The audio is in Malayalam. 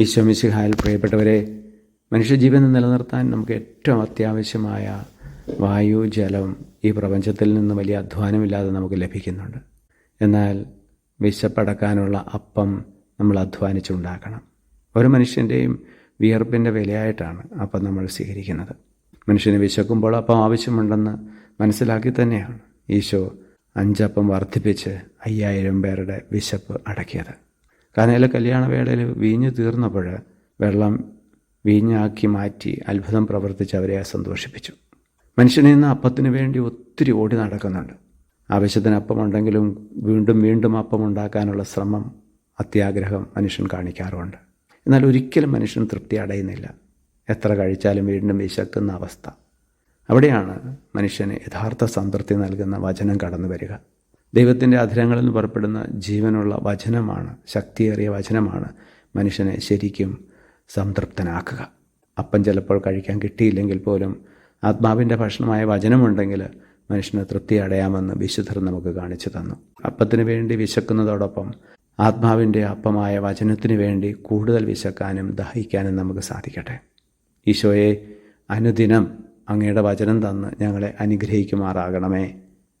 ഈശോമിശിഹായിൽ പ്രിയപ്പെട്ടവരെ മനുഷ്യജീവൻ നിലനിർത്താൻ നമുക്ക് ഏറ്റവും അത്യാവശ്യമായ വായു ജലം ഈ പ്രപഞ്ചത്തിൽ നിന്ന് വലിയ അധ്വാനമില്ലാതെ നമുക്ക് ലഭിക്കുന്നുണ്ട്. എന്നാൽ വിശപ്പടക്കാനുള്ള അപ്പം നമ്മൾ അധ്വാനിച്ചുണ്ടാക്കണം. ഒരു മനുഷ്യന്റെയും വിയർപ്പിന്റെ വിലയായിട്ടാണ് അപ്പം നമ്മൾ സ്വീകരിക്കുന്നത്. മനുഷ്യന് വിശക്കുമ്പോൾ അപ്പം ആവശ്യമുണ്ടെന്ന് മനസ്സിലാക്കി തന്നെയാണ് ഈശോ അഞ്ചപ്പം വർദ്ധിപ്പിച്ച് അയ്യായിരം പേരുടെ വിശപ്പ് അടക്കിയത്. കാനയിലെ കല്യാണവേളയിൽ വീഞ്ഞ് തീർന്നപ്പോൾ വെള്ളം വീഞ്ഞാക്കി മാറ്റി അത്ഭുതം പ്രവർത്തിച്ച് അവരെ സന്തോഷിപ്പിച്ചു. മനുഷ്യനിൽ നിന്ന് അപ്പത്തിന് വേണ്ടി ഒത്തിരി ഓടി നടക്കുന്നുണ്ട്. ആവശ്യത്തിന് അപ്പമുണ്ടെങ്കിലും വീണ്ടും വീണ്ടും അപ്പമുണ്ടാക്കാനുള്ള ശ്രമം അത്യാഗ്രഹം മനുഷ്യൻ കാണിക്കാറുണ്ട്. എന്നാൽ ഒരിക്കലും മനുഷ്യൻ തൃപ്തി അടയുന്നില്ല. എത്ര കഴിച്ചാലും വീണ്ടും വിശക്കുന്ന അവസ്ഥ. അവിടെയാണ് മനുഷ്യന് യഥാർത്ഥ സംതൃപ്തി നൽകുന്ന വചനം കടന്നു വരിക ദൈവത്തിന്റെ അധരങ്ങളിൽ നിന്ന് പുറപ്പെടുന്ന ജീവനുള്ള വചനമാണ് ശക്തിയേറിയ വചനമാണ് മനുഷ്യനെ ശരിക്കും സംതൃപ്തനാക്കുക. അപ്പം ചിലപ്പോൾ കഴിക്കാൻ കിട്ടിയില്ലെങ്കിൽ പോലും ആത്മാവിന്റെ ഭക്ഷണമായ വചനമുണ്ടെങ്കിൽ മനുഷ്യന് തൃപ്തി അടയാമെന്ന് വിശുദ്ധർ നമുക്ക് കാണിച്ചു തന്നു. അപ്പത്തിന് വേണ്ടി വിശക്കുന്നതോടൊപ്പം ആത്മാവിന്റെ അപ്പമായ വചനത്തിന് വേണ്ടി കൂടുതൽ വിശക്കാനും ദഹിക്കാനും നമുക്ക് സാധിക്കട്ടെ. ഈശോയെ അനുദിനം അങ്ങയുടെ വചനം തന്ന് ഞങ്ങളെ അനുഗ്രഹിക്കുമാറാകണമേ.